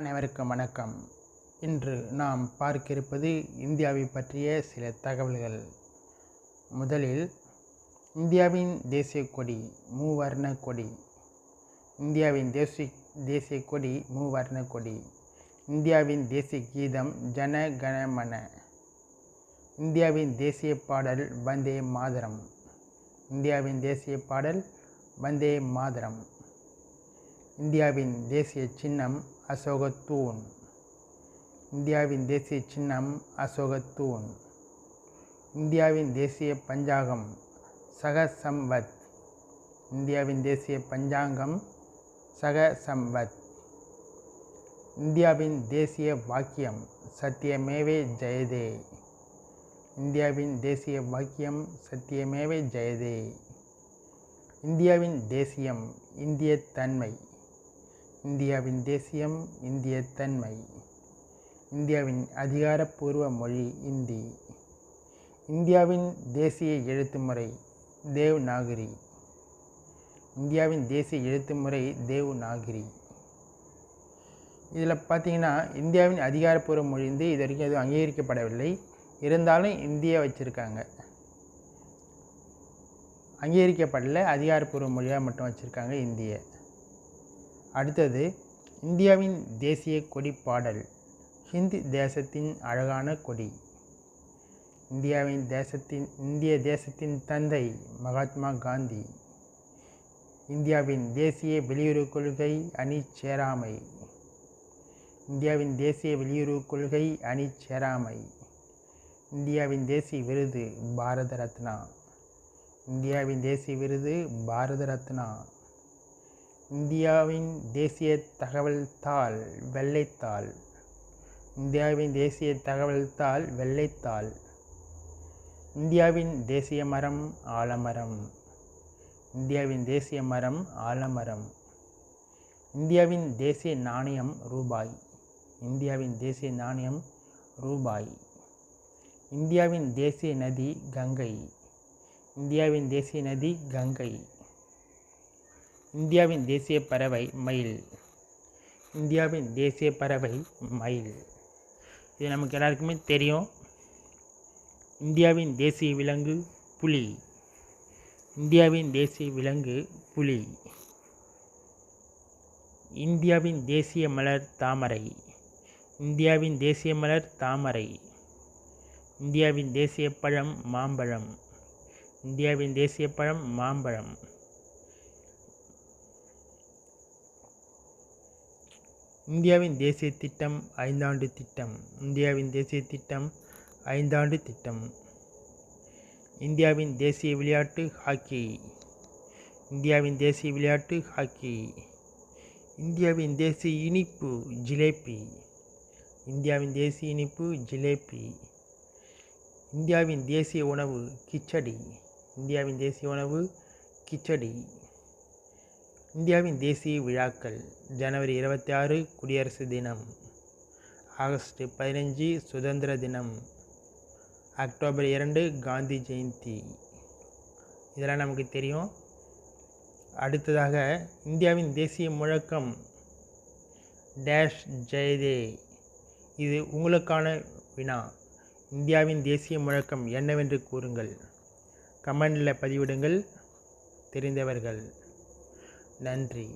அனைவருக்கும் வணக்கம். இன்று நாம் பார்க்க இருப்பது இந்தியாவை பற்றிய சில தகவல்கள். முதலில் இந்தியாவின் தேசிய கொடி மூவர்ண கொடி. இந்தியாவின் தேசிய தேசிய கொடி மூவர்ண கொடி. இந்தியாவின் தேசிய கீதம் ஜன கண மன இந்தியாவின் தேசிய பாடல் வந்தே மாதரம். இந்தியாவின் தேசிய பாடல் வந்தே மாதரம். இந்தியாவின் தேசிய சின்னம் அசோகத்தூண். இந்தியாவின் தேசிய சின்னம் அசோகத்தூண். இந்தியாவின் தேசிய பஞ்சாங்கம் சகசம்பத் இந்தியாவின் தேசிய பஞ்சாங்கம் சகசம்பத் இந்தியாவின் தேசிய வாக்கியம் சத்தியமேவே ஜெயதே. இந்தியாவின் தேசிய வாக்கியம் சத்தியமேவே ஜெயதே. இந்தியாவின் தேசியம் இந்திய தன்மை இந்தியாவின் தேசியம் இந்திய தன்மை இந்தியாவின் அதிகாரப்பூர்வ மொழி இந்தி. இந்தியாவின் தேசிய எழுத்துமுறை தேவ்நாகரி இந்தியாவின் தேசிய எழுத்துமுறை தேவ்நாகரி இதில் பார்த்தீங்கன்னா இந்தியாவின் அதிகாரப்பூர்வ மொழி வந்து இது வரைக்கும் எதுவும் அங்கீகரிக்கப்படவில்லை. இருந்தாலும் இந்தியா வச்சுருக்காங்க. அங்கீகரிக்கப்படல அதிகாரப்பூர்வ மொழியாக மட்டும் வச்சுருக்காங்க இந்தியை. அடுத்தது இந்தியாவின் தேசிய கொடி பாடல் ஹிந்தி தேசத்தின் அழகான கொடி. இந்தியாவின் தேசத்தின் இந்திய தேசத்தின் தந்தை மகாத்மா காந்தி. இந்தியாவின் தேசிய வெளியுறவு கொள்கை அணி சேராமை. இந்தியாவின் தேசிய வெளியுறவு கொள்கை அணி சேராமை. இந்தியாவின் தேசிய விருது பாரத ரத்னா. இந்தியாவின் தேசிய விருது பாரத ரத்னா. இந்தியாவின் தேசிய தகவல் தாள் வெள்ளைத்தாள். இந்தியாவின் தேசிய தகவல் தாள் வெள்ளைத்தாள். இந்தியாவின் தேசிய மரம் ஆலமரம். இந்தியாவின் தேசிய மரம் ஆலமரம். இந்தியாவின் தேசிய நாணயம் ரூபாய். இந்தியாவின் தேசிய நாணயம் ரூபாய். இந்தியாவின் தேசிய நதி கங்கை. இந்தியாவின் தேசிய நதி கங்கை. இந்தியாவின் தேசிய பறவை மயில். இந்தியாவின் தேசிய பறவை மயில். இது நமக்கு எல்லாருக்குமே தெரியும். இந்தியாவின் தேசிய விலங்கு புலி. இந்தியாவின் தேசிய விலங்கு புலி. இந்தியாவின் தேசிய மலர் தாமரை. இந்தியாவின் தேசிய மலர் தாமரை. இந்தியாவின் தேசிய பழம் மாம்பழம். இந்தியாவின் தேசிய பழம் மாம்பழம். இந்தியாவின் தேசிய திட்டம் ஐந்தாண்டு திட்டம். இந்தியாவின் தேசிய திட்டம் ஐந்தாண்டு திட்டம். இந்தியாவின் தேசிய விளையாட்டு ஹாக்கி. இந்தியாவின் தேசிய விளையாட்டு ஹாக்கி. இந்தியாவின் தேசிய இனிப்பு ஜிலேபி. இந்தியாவின் தேசிய இனிப்பு ஜிலேபி. இந்தியாவின் தேசிய உணவு கிச்சடி. இந்தியாவின் தேசிய உணவு கிச்சடி. இந்தியாவின் தேசிய விழாக்கள் ஜனவரி இருபத்தி ஆறு குடியரசு தினம் ஆகஸ்ட் பதினஞ்சு சுதந்திர தினம் அக்டோபர் இரண்டு காந்தி ஜெயந்தி. இதெல்லாம் நமக்கு தெரியும். அடுத்ததாக இந்தியாவின் தேசிய முழக்கம் டேஷ் ஜெயதே. இது உங்களுக்கான வினா. இந்தியாவின் தேசிய முழக்கம் என்னவென்று கூறுங்கள். கமெண்டில் பதிவிடுங்கள். தெரிந்தவர்கள். நன்றி.